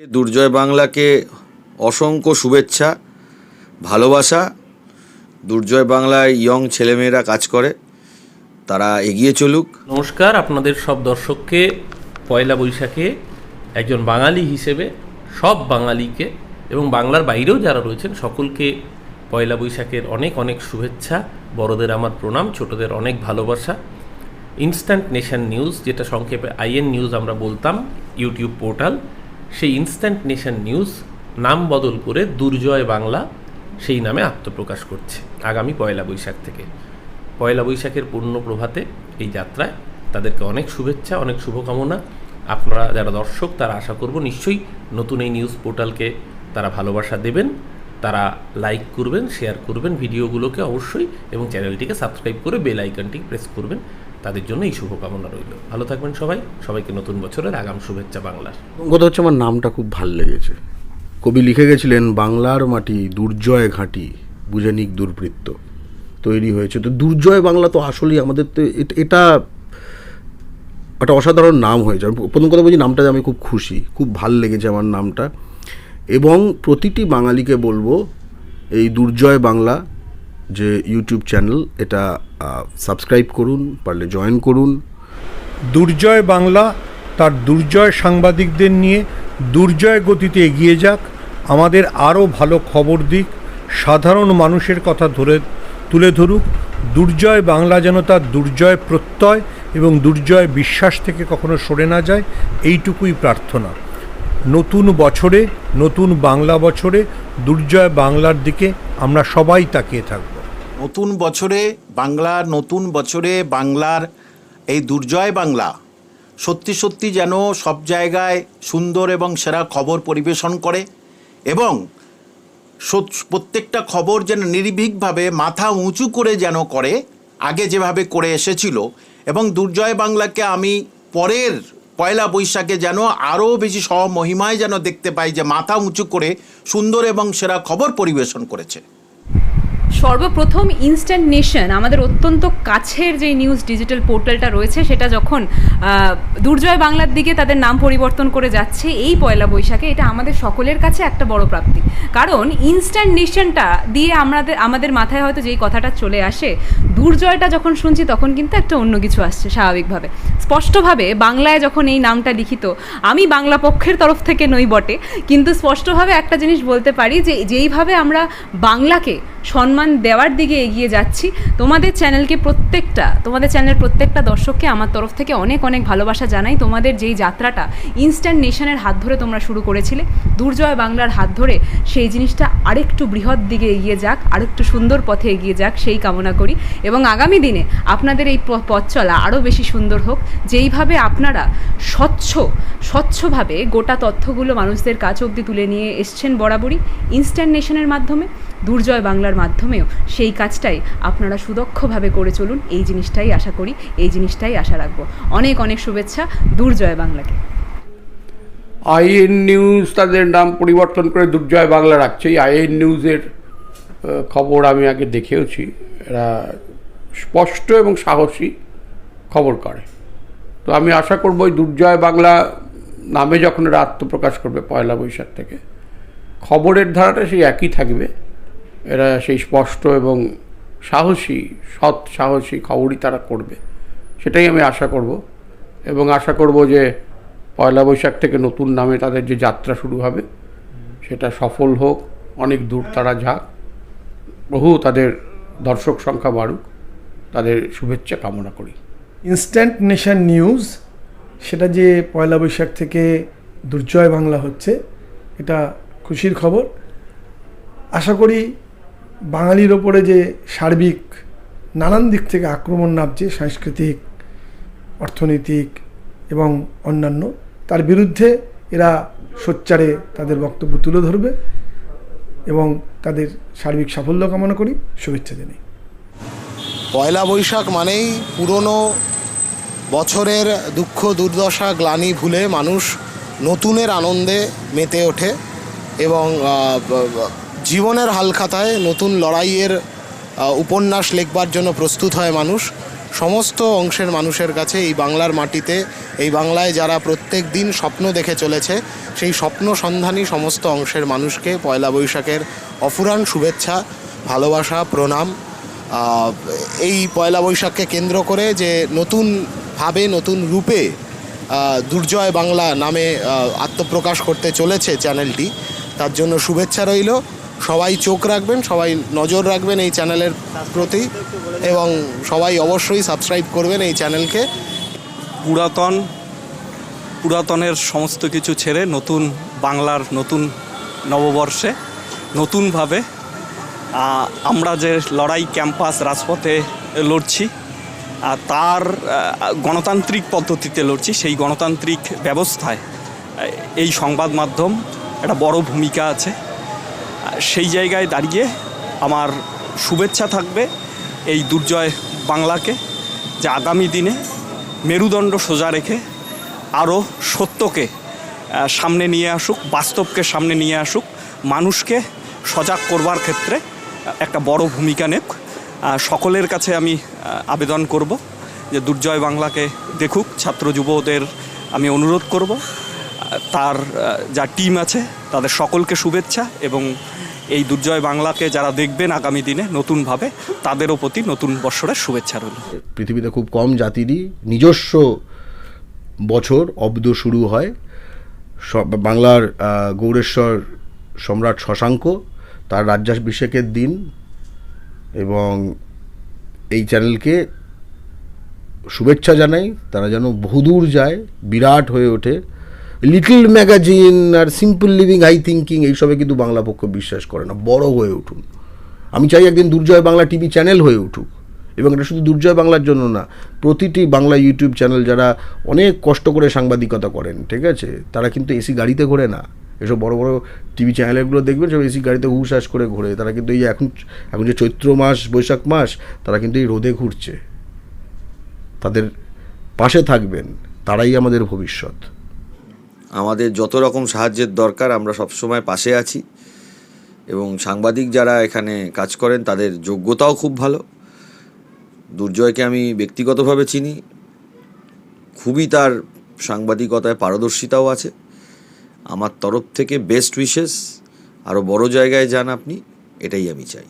দুর্জয় বাংলাকে অসংখ্য শুভেচ্ছা, ভালোবাসা। দুর্জয় বাংলায় ইয়ং ছেলেমেয়েরা কাজ করে, তারা এগিয়ে চলুক। নমস্কার, আপনাদের সব দর্শককে, পয়লা বৈশাখে একজন বাঙালি হিসেবে, সব বাঙালিকে এবং বাংলার বাইরেও যারা রয়েছেন, সকলকে পয়লা বৈশাখের অনেক অনেক শুভেচ্ছা। বড়দের আমার প্রণাম, ছোটদের অনেক ভালোবাসা। ইনস্ট্যান্ট নেশন নিউজ যেটা সংক্ষেপে আইএন নিউজ আমরা বলতাম, ইউটিউব পোর্টাল। সেই ইনস্ট্যান্ট নেশন নিউজ নাম বদল করে দুর্জয় বাংলা সেই নামে আত্মপ্রকাশ করছে আগামী পয়লা বৈশাখ থেকে। পয়লা বৈশাখের পূর্ণ প্রভাতে এই যাত্রায় তাদেরকে অনেক শুভেচ্ছা, অনেক শুভকামনা। আপনারা যারা দর্শক, তারা আশা করব নিশ্চয়ই নতুন এই নিউজ পোর্টালকে তারা ভালোবাসা দেবেন। তারা লাইক করবেন শেয়ার করবেন ভিডিওগুলোকে অবশ্যই এবং চ্যানেলটিকে সাবস্ক্রাইব করে বেল আইকনটি প্রেস করবেন। তাদের জন্য এই শুভকামনা রইল। ভালো থাকবেন সবাই। সবাইকে নতুন বছরের আগাম শুভেচ্ছা বাংলার। কথা হচ্ছে আমার নামটা খুব ভালো লেগেছে। কবি লিখে গেছিলেন, বাংলার মাটি দুর্জয় ঘাঁটি, বুঝেনিক দুর্বৃত্ত তৈরি হয়েছে। তো দুর্জয় বাংলা তো আসলেই আমাদের তো এট- একটা অসাধারণ নাম হয়েছে। প্রথম কথা বলছি, নামটা আমি খুব খুশি, খুব ভালো লেগেছে আমার নামটা। এবং প্রতিটি বাঙালিকে বলব, এই দুর্জয় বাংলা যে ইউটিউব চ্যানেল এটা সাবস্ক্রাইব করুন, পারলে জয়েন করুন। দুর্জয় বাংলা, তার দুর্জয় সাংবাদিকদের নিয়ে দুর্জয় গতিতে এগিয়ে যাক, আমাদের আরও ভালো খবর দিক, সাধারণ মানুষের কথা ধরে, তুলে ধরুক, দুর্জয় বাংলা যেন তার দুর্জয় প্রত্যয় এবং দুর্জয় বিশ্বাস থেকে কখনো সরে না যায়, এইটুকুই প্রার্থনা। নতুন বছরে, নতুন বাংলা বছরে দুর্জয় বাংলার দিকে আমরা সবাই তাকিয়ে থাকব। নতুন বছরে বাংলার নতুন বছরে বাংলার এই দুর্জয় বাংলা, সত্যি সত্যি যেন সব জায়গায় সুন্দর এবং সেরা খবর পরিবেশন করে এবং প্রত্যেকটা খবর যেন নির্ভীকভাবে মাথা উঁচু করে যেন করে, আগে যেভাবে করে এসেছিল এবং দুর্জয় বাংলাকে আমি পরের পয়লা বৈশাখে যেন আরও বেশি সহমহিমায় যেন দেখতে পাই যে মাথা উঁচু করে সুন্দর এবং সেরা খবর পরিবেশন করেছে। সর্বপ্রথম ইনস্ট্যান্ট নেশন আমাদের অত্যন্ত কাছের যে নিউজ ডিজিটাল পোর্টালটা রয়েছে, সেটা যখন দুর্জয় বাংলার দিকে তাদের নাম পরিবর্তন করে যাচ্ছে, এই পয়লা বৈশাখে এটা আমাদের সকলের কাছে একটা বড় প্রাপ্তি। কারণ ইনস্ট্যান্ট নেশনটা দিয়ে আমাদের আমাদের মাথায় হয়তো যেই কথাটা চলে আসে, দুর্জয়টা যখন শুনছি তখন কিন্তু একটা অন্য কিছু আসছে স্বাভাবিকভাবে। স্পষ্টভাবে বাংলায় যখন এই নামটা লিখিত, আমি বাংলা পক্ষের তরফ থেকে নই বটে, কিন্তু স্পষ্টভাবে একটা জিনিস বলতে পারি যে, যেইভাবে আমরা বাংলাকে সম্মান দেওয়ার দিকে এগিয়ে যাচ্ছি। তোমাদের চ্যানেলকে প্রত্যেকটা, তোমাদের চ্যানেলের প্রত্যেকটা দর্শককে আমার তরফ থেকে অনেক অনেক ভালোবাসা জানাই। তোমাদের যেই যাত্রাটা ইনস্ট্যান্ট নেশনের হাত ধরে তোমরা শুরু করেছিলে, দুর্জয় বাংলার হাত ধরে সেই জিনিসটা আরেকটু বৃহৎ দিকে এগিয়ে যাক, আরেকটু সুন্দর পথে এগিয়ে যাক, সেই কামনা করি। এবং আগামী দিনে আপনাদের এই পথ চলা আরও বেশি সুন্দর হোক। যেইভাবে আপনারা স্বচ্ছ, স্বচ্ছভাবে গোটা তথ্যগুলো মানুষদের কাছ অবধি তুলে নিয়ে এসছেন বরাবরই ইনস্ট্যান্ট নেশনের মাধ্যমে। দুর্জয় বাংলার মাধ্যমেও সেই কাজটাই আপনারা সুদক্ষভাবে করে চলুন। এই জিনিসটাই আশা করি, এই জিনিসটাই আশা রাখব। অনেক অনেক শুভেচ্ছা দুর্জয় বাংলাকে। আইএন নিউজ তাদের নাম পরিবর্তন করে দুর্জয় বাংলা রাখছে। এই আইএন নিউজের খবর আমি আগে দেখেওছি। এরা স্পষ্ট এবং সাহসী খবর করে। তো আমি আশা করব ওই দুর্জয় বাংলা নামে যখন এরা আত্মপ্রকাশ করবে পয়লা বৈশাখ থেকে, খবরের ধারাটা সেই একই থাকবে। এরা সেই স্পষ্ট এবং সাহসী, সৎ, সাহসী খবরই তারা করবে। সেটাই আমি আশা করব এবং আশা করব যে পয়লা বৈশাখ থেকে নতুন নামে তাদের যে যাত্রা শুরু হবে, সেটা সফল হোক, অনেক দূর তারা যাক, বহু তাদের দর্শক সংখ্যা বাড়ুক, তাদের শুভেচ্ছা কামনা করি। ইনস্ট্যান্ট নেশন নিউজ সেটা যে পয়লা বৈশাখ থেকে দুর্জয় বাংলা হচ্ছে, এটা খুশির খবর। আশা করি বাঙালির ওপরে যে সার্বিক নানান দিক থেকে আক্রমণ নামছে, সাংস্কৃতিক, অর্থনৈতিক এবং অন্যান্য, তার বিরুদ্ধে এরা সোচ্চারে তাদের বক্তব্য তুলে ধরবে এবং তাদের সার্বিক সাফল্য কামনা করি, শুভেচ্ছা জানাই। পয়লা বৈশাখ মানেই পুরনো বছরের দুঃখ, দুর্দশা, গ্লানি ভুলে মানুষ নতুনের আনন্দে মেতে ওঠে এবং জীবনের হালখাতায় নতুন লড়াইয়ের উপন্যাস লেখবার জন্য প্রস্তুত হয় মানুষ। সমস্ত অংশের মানুষের কাছে এই বাংলার মাটিতে, এই বাংলায় যারা প্রত্যেক দিন স্বপ্ন দেখে চলেছে, সেই স্বপ্ন সন্ধানী সমস্ত অংশের মানুষকে পয়লা বৈশাখের অফুরান শুভেচ্ছা, ভালোবাসা, প্রণাম এই পয়লা বৈশাখকে কেন্দ্র করে যে নতুনভাবে নতুন রূপে দুর্জয় বাংলা নামে আত্মপ্রকাশ করতে চলেছে চ্যানেলটি, তার জন্য শুভেচ্ছা রইল। সবাই চোখ রাখবেন, সবাই নজর রাখবেন এই চ্যানেলের প্রতি এবং সবাই অবশ্যই সাবস্ক্রাইব করবেন এই চ্যানেলকে। পুরাতন, পুরাতনের সমস্ত কিছু ছেড়ে নতুন বাংলার নতুন নববর্ষে নতুনভাবে আমরা যে লড়াই ক্যাম্পাস রাজপথে লড়ছি তার গণতান্ত্রিক পদ্ধতিতে লড়ছি, সেই গণতান্ত্রিক ব্যবস্থায় এই সংবাদ মাধ্যম একটা বড় ভূমিকা আছে। সেই জায়গায় দাঁড়িয়ে আমার শুভেচ্ছা থাকবে এই দুর্জয় বাংলাকে যে আগামী দিনে মেরুদণ্ড সোজা রেখে আরও সত্যকে সামনে নিয়ে আসুক, বাস্তবকে সামনে নিয়ে আসুক, মানুষকে সজাগ করবার ক্ষেত্রে একটা বড় ভূমিকা নেক। সকলের কাছে আমি আবেদন করব যে দুর্জয় বাংলাকে দেখুক, ছাত্র যুবদের আমি অনুরোধ করব। তার যা টিম আছে, তাদের সকলকে শুভেচ্ছা এবং এই দুর্জয় বাংলাকে যারা দেখবেন আগামী দিনে নতুনভাবে, তাদেরও প্রতি নতুন বৎসরের শুভেচ্ছা রইল। পৃথিবীতে খুব কম জাতিরই নিজস্ব বছর অব্দ শুরু হয়। বাংলার গৌরেশ্বর সম্রাট শশাঙ্ক, তার রাজ্যাভিষেকের দিন এবং এই চ্যানেলকে শুভেচ্ছা জানাই। তারা যেন বহুদূর যায়, বিরাট হয়ে ওঠে। লিটল ম্যাগাজিন আর সিম্পল লিভিং হাই থিঙ্কিং এইসবে কিন্তু বাংলা পক্ষ বিশ্বাস করে না, বড় হয়ে উঠুন। আমি চাই একদিন দুর্জয় বাংলা টিভি চ্যানেল হয়ে উঠুক। এবং এটা শুধু দুর্জয় বাংলার জন্য না, প্রতিটি বাংলা ইউটিউব চ্যানেল যারা অনেক কষ্ট করে সাংবাদিকতা করেন, ঠিক আছে? তারা কিন্তু এসি গাড়িতে ঘোরে না। এসব বড় বড় টিভি চ্যানেলগুলো দেখবেন, সব এসি গাড়িতে হুশাস করে ঘোরে। তারা কিন্তু এই এখন এখন যে চৈত্র মাস, বৈশাখ মাস, তারা কিন্তু এই রোদে ঘুরছে। তাদের পাশে থাকবেন, তারাই আমাদের ভবিষ্যৎ। আমাদের যত রকম সাহায্যের দরকার, আমরা সবসময় পাশে আছি। এবং সাংবাদিক যারা এখানে কাজ করেন, তাদের যোগ্যতাও খুব ভালো। দুর্জয়কে আমি ব্যক্তিগতভাবে চিনি। খুবই তার সাংবাদিকতায় পারদর্শিতাও আছে। আমার তরফ থেকে বেস্ট উইশেস আরও বড় জায়গায় যান আপনি, এটাই আমি চাই।